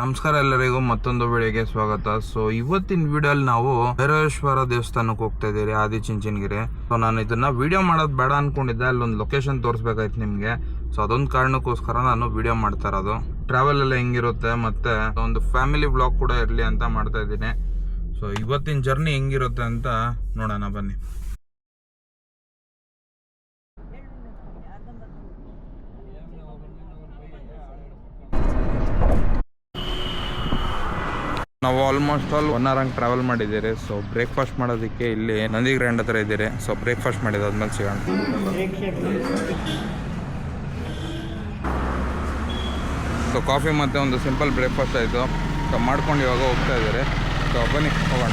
ನಮಸ್ಕಾರ ಎಲ್ಲರಿಗೂ ಮತ್ತೊಂದು ವಿಡಿಯೋಗೆ ಸ್ವಾಗತ. ಸೊ ಇವತ್ತಿನ ವಿಡಿಯೋಲಿ ನಾವು ಭೈರವೇಶ್ವರ ದೇವಸ್ಥಾನಕ್ಕೆ ಹೋಗ್ತಾ ಇದ್ದೀರಿ ಆದಿ ಚಿಂಚನಗಿರಿ ಸೊ ನಾನು ಇದನ್ನ ವಿಡಿಯೋ ಮಾಡೋದು ಬೇಡ ಅನ್ಕೊಂಡಿದ್ದೆ, ಅಲ್ಲೊಂದು ಲೊಕೇಶನ್ ತೋರಿಸ್ಬೇಕಾಯ್ತು ನಿಮಗೆ. ಸೊ ಅದೊಂದು ಕಾರಣಕ್ಕೋಸ್ಕರ ನಾನು ವಿಡಿಯೋ ಮಾಡ್ತಾ ಇರೋದು. ಟ್ರಾವೆಲ್ ಎಲ್ಲ ಹೆಂಗಿರುತ್ತೆ ಮತ್ತೆ ಒಂದು ಫ್ಯಾಮಿಲಿ ಬ್ಲಾಗ್ ಕೂಡ ಇರಲಿ ಅಂತ ಮಾಡ್ತಾ ಇದ್ದೀನಿ. ಸೊ ಇವತ್ತಿನ ಜರ್ನಿ ಹೆಂಗಿರುತ್ತೆ ಅಂತ ನೋಡೋಣ ಬನ್ನಿ. ನಾವು ಆಲ್ಮೋಸ್ಟ್ ಆಲ್ ಒನ್ ಅವರ್ ಹಂಗೆ ಟ್ರಾವೆಲ್ ಮಾಡಿದ್ದೀರಿ. ಸೊ ಬ್ರೇಕ್ಫಾಸ್ಟ್ ಮಾಡೋದಕ್ಕೆ ಇಲ್ಲಿ ನಂದಿ ಗ್ರ್ಯಾಂಡ್ ಹತ್ರ ಇದ್ದೀರಿ. ಸೊ ಬ್ರೇಕ್ಫಾಸ್ಟ್ ಮಾಡಿದಾದ್ಮೇಲೆ ಸಿಗೋಣ. ಸೊ ಕಾಫಿ ಮತ್ತೆ ಒಂದು ಸಿಂಪಲ್ ಬ್ರೇಕ್ಫಾಸ್ಟ್ ಆಯಿತು. ಸೊ ಮಾಡ್ಕೊಂಡು ಇವಾಗ ಹೋಗ್ತಾ ಇದ್ದಾರೆ. ಸೊ ಬನ್ನಿ ಹೋಗೋಣ.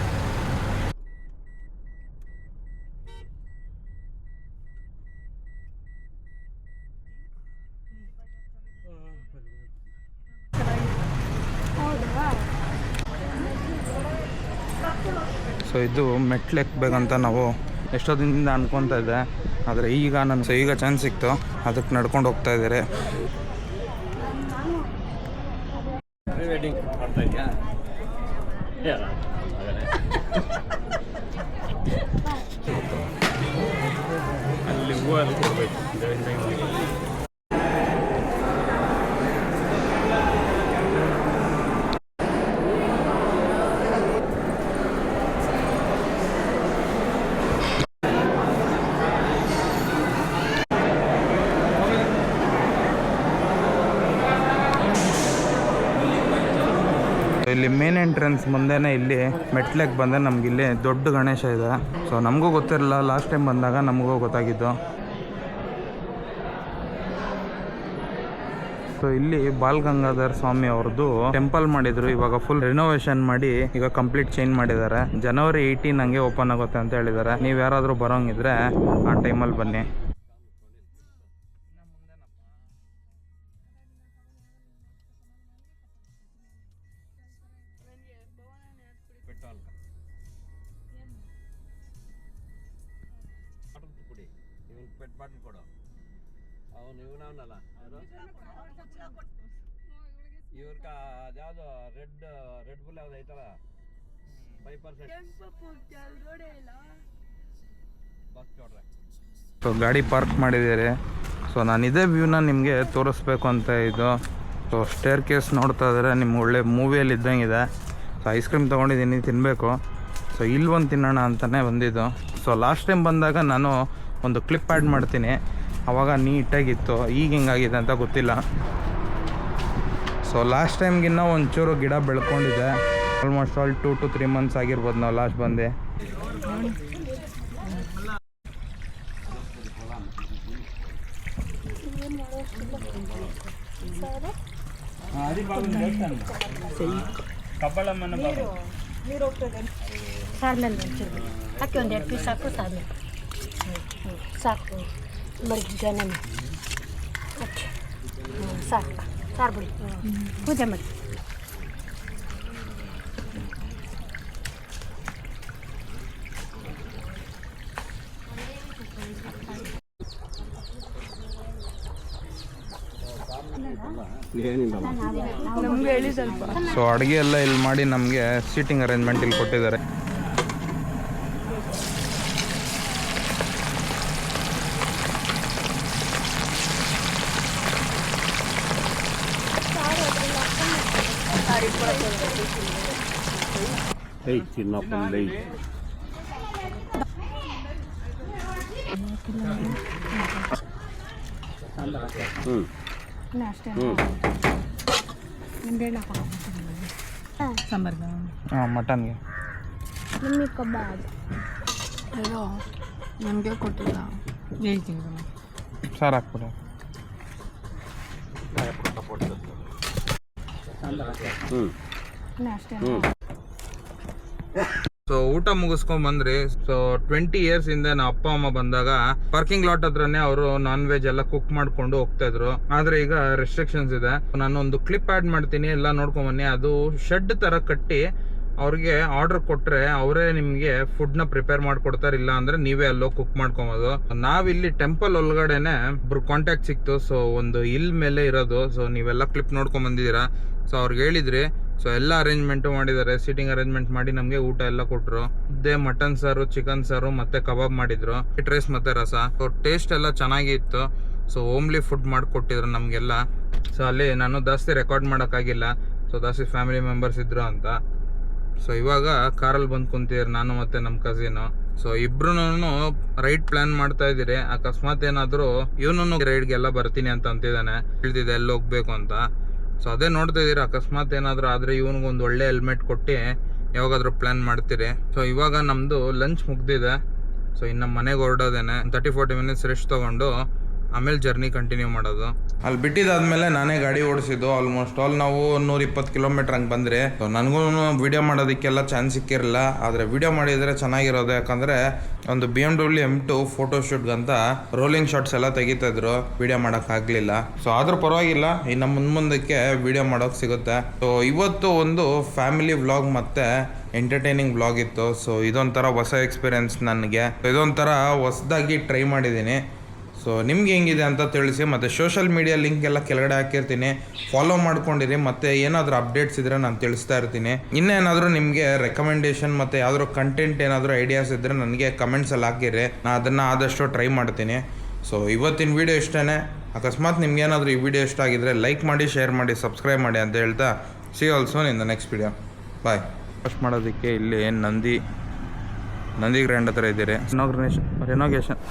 ಸೊ ಇದು ಮೆಟ್ಲು ಎಕ್ಬೇಕಂತ ನಾವು ಎಷ್ಟೋ ದಿನದಿಂದ ಅನ್ಕೊತಾ ಇದ್ದೆ ಆದರೆ ಈಗ ನನ್ನ ಸೊ, ಈಗ ಚಾನ್ಸ್ ಸಿಕ್ತು. ಅದಕ್ಕೆ ನಡ್ಕೊಂಡು ಹೋಗ್ತಾ ಇದ್ದಾರೆ. ಅಲ್ಲಿ ಇಲ್ಲಿ ಮೇನ್ ಎಂಟ್ರೆನ್ಸ್ ಮುಂದೆನೇ ಇಲ್ಲಿ ಮೆಟ್ಲಕ್ಕೆ ಬಂದೆ ನಮ್ಗೆ ಇಲ್ಲಿ ದೊಡ್ಡ ಗಣೇಶ ಇದೆ. ಸೊ ನಮಗೂ ಗೊತ್ತಿರಲಿಲ್ಲ ಲಾಸ್ಟ್ ಟೈಮ್ ಬಂದಾಗ ನಮಗೂ ಗೊತ್ತಾಗಿದ್ದು. ಸೊ ಇಲ್ಲಿ ಬಾಲ್ ಗಂಗಾಧರ್ ಸ್ವಾಮಿ ಅವ್ರದ್ದು ಟೆಂಪಲ್ ಮಾಡಿದ್ರು. ಇವಾಗ ಫುಲ್ ರಿನೋವೇಷನ್ ಮಾಡಿ ಈಗ ಕಂಪ್ಲೀಟ್ ಚೇಂಜ್ ಮಾಡಿದ್ದಾರೆ. ಜನವರಿ ಏಯ್ಟೀನ್ ಹಂಗೆ ಓಪನ್ ಆಗುತ್ತೆ ಅಂತ ಹೇಳಿದ್ದಾರೆ. ನೀವು ಯಾರಾದರೂ ಬರೋಂಗಿದ್ರೆ ಆ ಟೈಮಲ್ಲಿ ಬನ್ನಿ. ಪೆಟ್ ಬಾಟ್ಲ್ ಕೊಡು. ಅವನು ಇವನವನಲ್ಲ. ಇವ್ರಕ ಅದ್ಯಾವುದು, ರೆಡ್ ರೆಡ್ ಬುಲ್ ಯಾವ್ದು ಐತಲ್ಲ? ಫೈವ್ ಪರ್ಸೆಂಟ್ ಸೊ, ಗಾಡಿ ಪಾರ್ಕ್ ಮಾಡಿದ್ದೀರಿ. ಸೊ, ನಾನು ಇದೇ ವ್ಯೂನ ನಿಮಗೆ ತೋರಿಸ್ಬೇಕು ಅಂತ ಇದು. ಸೊ ಸ್ಟೇರ್ ಕೇಸ್ ನೋಡ್ತಾ ಇದ್ರೆ ನಿಮ್ಮ ಒಳ್ಳೆ ಮೂವಿಯಲ್ಲಿ ಇದ್ದಂಗಿದೆ. ಸೊ ಐಸ್ ಕ್ರೀಮ್ ತೊಗೊಂಡಿದ್ದೀನಿ ತಿನ್ನಬೇಕು ಸೊ ಇಲ್ಲಿ ಒಂದು ತಿನ್ನೋಣ ಅಂತಲೇ ಬಂದಿದ್ದು. ಸೊ ಲಾಸ್ಟ್ ಟೈಮ್ ಬಂದಾಗ ನಾನು ಒಂದು ಕ್ಲಿಪ್ ಆ್ಯಡ್ ಮಾಡ್ತೀನಿ. ಆವಾಗ ನೀಟಾಗಿತ್ತು. ಈಗ ಹಿಂಗಾಗಿದೆ ಅಂತ ಗೊತ್ತಿಲ್ಲ. ಸೊ ಲಾಸ್ಟ್ ಟೈಮ್ಗಿನ್ನ ಒಂಚೂರು ಗಿಡ ಬೆಳ್ಕೊಂಡಿದೆ. Almost all two to three months ಆಗಿರ್ಬೋದು ನಾವು ಲಾಸ್ಟ್ ಬಂದೆ. ಸಾರ್ಮೇಲೆ ಹಾಕಿ ಒಂದು ಎರಡು ಪೀಸ್ ಹಾಕು ಸಾಕು. ಮಡಗಿದ್ದೆ ನಾನು ಓಕೆ ಹ್ಞೂ ಸಾಕು. ಸಾರು ಬಿಡಿ. ಪೂಜೆ ಮಾಡಿ. ಸೊ ಅಡುಗೆ ಎಲ್ಲ ಇಲ್ಲಿ ಮಾಡಿ ನಮಗೆ ಸೀಟಿಂಗ್ ಅರೇಂಜ್ಮೆಂಟ್ ಇಲ್ಲಿ ಕೊಟ್ಟಿದ್ದಾರೆ. ಏಯ್ ಚಿನ್ನಪ್ಪ ಲೈ ಹ್ಞೂ ಮಟನ್ಗೆ ನಿಮಗೆ ಕಬಾಬ್ ಅಯ್ಯೋ ನನಗೆ ಕೊಟ್ಟಿಲ್ಲ ಹೇಳ್ತೀನಿ ಸಾರು ಹಾಕ್ಬಿಡಿ ಸೊ ಊಟ ಮುಗಿಸ್ಕೊಂಡ್ ಬಂದ್ರಿ. ಸೊ ಟ್ವೆಂಟಿ ಇಯರ್ಸ್ ಹಿಂದೆ ನಾ ಅಪ್ಪ, ಅಮ್ಮ ಬಂದಾಗ ಪಾರ್ಕಿಂಗ್ ಲಾಟ್ ಹತ್ರನೇ ಅವರು ನಾನ್ ವೆಜ್ ಎಲ್ಲ ಕುಕ್ ಮಾಡ್ಕೊಂಡು ಹೋಗ್ತಾ ಇದ್ರು. ಆದ್ರೆ ಈಗ ರೆಸ್ಟ್ರಿಕ್ಷನ್ಸ್ ಇದೆ. ನಾನು ಒಂದು ಕ್ಲಿಪ್ ಆಡ್ ಮಾಡ್ತೀನಿ, ಎಲ್ಲ ನೋಡ್ಕೊಂಡ್ ಬನ್ನಿ. ಅದು ಶೆಡ್ ತರ ಕಟ್ಟಿ ಅವ್ರಿಗೆ ಆರ್ಡರ್ ಕೊಟ್ರೆ ಅವರೇ ನಿಮ್ಗೆ ಫುಡ್ನ ಪ್ರಿಪೇರ್ ಮಾಡ್ಕೊಡ್ತಾರೆ, ಇಲ್ಲ ಅಂದ್ರೆ ನೀವೇ ಅಲ್ಲೋ ಕುಕ್ ಮಾಡ್ಕೊಬೋದು. ನಾವಿಲ್ಲಿ ಟೆಂಪಲ್ ಒಳಗಡೆನೆ ಒಬ್ರು ಕಾಂಟ್ಯಾಕ್ಟ್ ಸಿಕ್ತು. ಸೊ ಒಂದು ಇಲ್ ಮೇಲೆ ಇರೋದು. ಸೊ ನೀವೆಲ್ಲ ಕ್ಲಿಪ್ ನೋಡ್ಕೊಂಡ್ ಬಂದಿದ್ದೀರಾ? ಸೊ ಅವ್ರಿಗೆ ಹೇಳಿದ್ರಿ ಸೊ ಎಲ್ಲ ಅರೇಂಜ್ಮೆಂಟ್ ಮಾಡಿದ್ದಾರೆ ಸೀಟಿಂಗ್ ಅರೇಂಜ್ಮೆಂಟ್ ಮಾಡಿ ನಮಗೆ ಊಟ ಎಲ್ಲ ಕೊಟ್ಟರು ಮುದ್ದೆ ಮಟನ್ ಸಾರು ಚಿಕನ್ ಸಾರು, ಮತ್ತೆ ಕಬಾಬ್ ಮಾಡಿದ್ರು. ವೈಟ್ ರೈಸ್ ಮತ್ತೆ ರಸ. ಸೊ ಟೇಸ್ಟ್ ಎಲ್ಲ ಚೆನ್ನಾಗಿತ್ತು ಸೊ ಹೋಮ್ಲಿ ಫುಡ್ ಮಾಡಿಕೊಟ್ಟಿದ್ರು ನಮಗೆಲ್ಲ. ಸೊ ಅಲ್ಲಿ ನಾನು ಜಾಸ್ತಿ ರೆಕಾರ್ಡ್ ಮಾಡೋಕ್ಕಾಗಿಲ್ಲ. ಸೊ ಜಾಸ್ತಿ ಫ್ಯಾಮಿಲಿ ಮೆಂಬರ್ಸ್ ಇದ್ರು ಅಂತ. ಸೊ ಇವಾಗ ಕಾರಲ್ಲಿ ಬಂದು ಕುಂತಿದ್ರು ನಾನು ಮತ್ತೆ ನಮ್ಮ ಕಸಿನು ಸೊ ಇಬ್ರು ರೈಡ್ ಪ್ಲಾನ್ ಮಾಡ್ತಾ ಇದ್ದೀರಿ. ಅಕಸ್ಮಾತ್ ಏನಾದರೂ ಇವನು ರೈಡ್ಗೆಲ್ಲ ಬರ್ತೀನಿ ಅಂತ ಅಂತಿದ್ದಾನೆ. ಹೇಳ್ತಿದ್ದೆ, ಎಲ್ಲಿ ಹೋಗ್ಬೇಕು ಅಂತ. ಸೊ ಅದೇ ನೋಡ್ತಾ ಇದ್ದೀರಾ, ಅಕಸ್ಮಾತ್ ಏನಾದರೂ ಆದರೆ ಇವನಿಗೊಂದು ಒಳ್ಳೆ ಹೆಲ್ಮೆಟ್ ಕೊಟ್ಟು ಯಾವಾಗಾದರೂ ಪ್ಲ್ಯಾನ್ ಮಾಡ್ತೀರಿ. ಸೊ ಇವಾಗ ನಮ್ಮದು ಲಂಚ್ ಮುಗ್ದಿದೆ. ಸೊ ಇನ್ನು ಮನೆಗೆ ಹೊರಡೋದೇನೆ. ತರ್ಟಿ ಫೋರ್ಟಿ ಮಿನಿಟ್ಸ್ ರೆಸ್ಟ್ ತೊಗೊಂಡು ಆಮೇಲೆ ಜರ್ನಿ ಕಂಟಿನ್ಯೂ ಮಾಡೋದು. ಅಲ್ಲಿ ಬಿಟ್ಟಿದ್ದಾದ್ಮೇಲೆ ನಾನೇ ಗಾಡಿ ಓಡಿಸಿದ್ದು ಆಲ್ಮೋಸ್ಟ್ ಆಲ್ ನಾವು ನೂರ ಇಪ್ಪತ್ತು ಕಿಲೋಮೀಟರ್ ಹಂಗೆ ಬಂದರೆ. ನನಗೂ ವಿಡಿಯೋ ಮಾಡೋದಕ್ಕೆಲ್ಲ ಚಾನ್ಸ್ ಸಿಕ್ಕಿರಲಿಲ್ಲ. ಆದರೆ ವಿಡಿಯೋ ಮಾಡಿದರೆ ಚೆನ್ನಾಗಿರೋದು, ಯಾಕಂದರೆ ಒಂದು B M W M two ಫೋಟೋಶೂಟ್ಗಂತ rolling shots ಎಲ್ಲ ತೆಗಿತಾಯಿದ್ರು ವಿಡಿಯೋ ಮಾಡೋಕ್ಕಾಗಲಿಲ್ಲ ಸೊ ಆದರೂ ಪರವಾಗಿಲ್ಲ, ಇನ್ನು ಮುಂದೆ ಮುಂದಕ್ಕೆ ವಿಡಿಯೋ ಮಾಡೋಕೆ ಸಿಗುತ್ತೆ. ಸೊ ಇವತ್ತು ಒಂದು ಫ್ಯಾಮಿಲಿ ವ್ಲಾಗ್ ಮತ್ತೆ ಎಂಟರ್ಟೈನಿಂಗ್ ವ್ಲಾಗ್ ಇತ್ತು. ಸೊ ಇದೊಂಥರ ಹೊಸ ಎಕ್ಸ್ಪೀರಿಯನ್ಸ್ ನನಗೆ. ಇದೊಂಥರ ಹೊಸದಾಗಿ ಟ್ರೈ ಮಾಡಿದ್ದೀನಿ ಸೊ ನಿಮ್ಗೆ ಹೆಂಗಿದೆ ಅಂತ ತಿಳಿಸಿ, ಮತ್ತು ಸೋಷಲ್ ಮೀಡಿಯಾ ಲಿಂಕ್ ಎಲ್ಲ ಕೆಳಗಡೆ ಹಾಕಿರ್ತೀನಿ. ಫಾಲೋ ಮಾಡ್ಕೊಂಡಿರಿ, ಮತ್ತು ಏನಾದರೂ ಅಪ್ಡೇಟ್ಸ್ ಇದ್ದರೆ ನಾನು ತಿಳಿಸ್ತಾ ಇರ್ತೀನಿ. ಇನ್ನೇನಾದರೂ ನಿಮಗೆ ರೆಕಮೆಂಡೇಷನ್ ಮತ್ತು ಯಾವುದಾದ್ರು ಕಂಟೆಂಟ್ ಏನಾದರೂ ಐಡಿಯಾಸ್ ಇದ್ದರೆ ನನಗೆ ಕಮೆಂಟ್ಸಲ್ಲಿ ಹಾಕಿರಿ. ನಾನು ಅದನ್ನು ಆದಷ್ಟು ಟ್ರೈ ಮಾಡ್ತೀನಿ. ಸೊ ಇವತ್ತಿನ ವೀಡಿಯೋ ಇಷ್ಟೇ ಅಕಸ್ಮಾತ್ ನಿಮ್ಗೆ ಏನಾದರೂ ಈ ವಿಡಿಯೋ ಇಷ್ಟ ಆಗಿದ್ರೆ ಲೈಕ್ ಮಾಡಿ ಶೇರ್ ಮಾಡಿ ಸಬ್ಸ್ಕ್ರೈಬ್ ಮಾಡಿ ಅಂತ ಹೇಳ್ತಾ see also in the next video bye first ಮಾಡೋದಕ್ಕೆ ಇಲ್ಲಿ ನಂದಿ ನಂದಿ ಗ್ರ್ಯಾಂಡ್ ಹತ್ರ ಇದ್ದೀರಿ. ರೆನೋಗ್ರೇಷನ್ ರೆನೋಗೇಷನ್